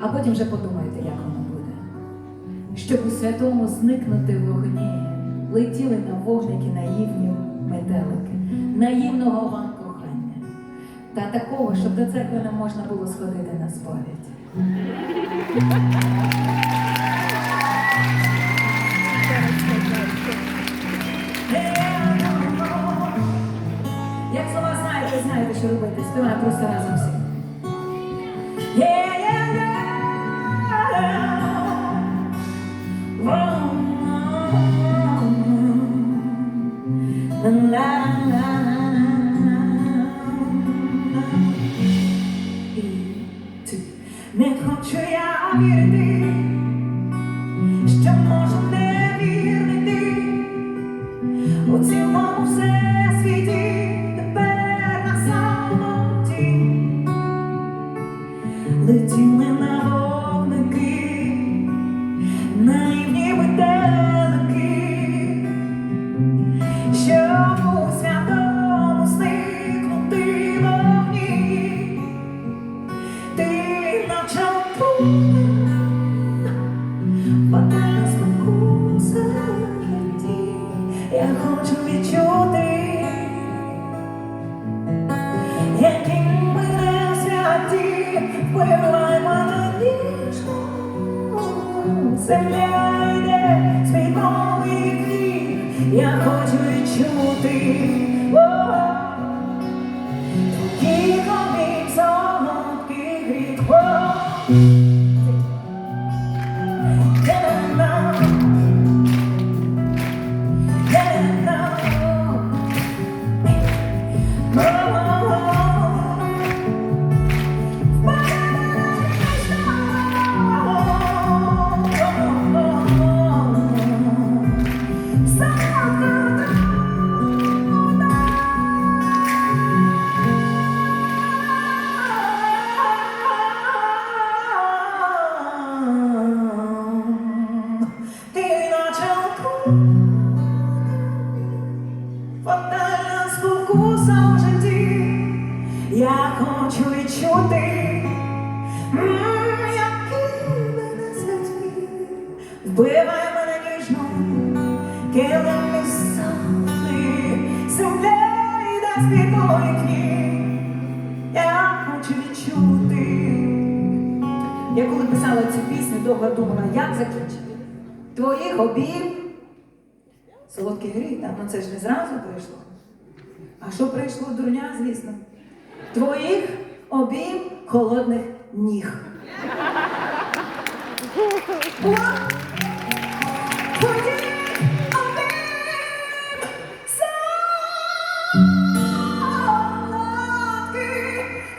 а потім вже подумайте, як воно буде. Щоб у святому зникнути вогні, летіли на вогники наївні метелики, наївного вам кохання. Та такого, щоб до церкви не можна було сходити на сповідь. Як слова знаєте, знаєте, що робити. Співаємо просто разом всі. Не хочу я вірити, що можу вірити. У цілому всесвіті тепер на самоті летіли я хочу відчути, яким ми не святі, вбивай мене ніжно, земля йде під моїх я хочу відчути. Фатальна спокуса в житті, я хочу відчути, який мене святі, вбивай мене ніжно, килим і сонний, земля йде моїх я хочу відчути. Я коли писала цю пісню, довго думала, як закінчити. Твоїх обійм Солодкий так, ну це ж не зразу прийшло. А що прийшло дурня, звісно? Твоїх обійм холодних ніг.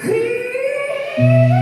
Гріх.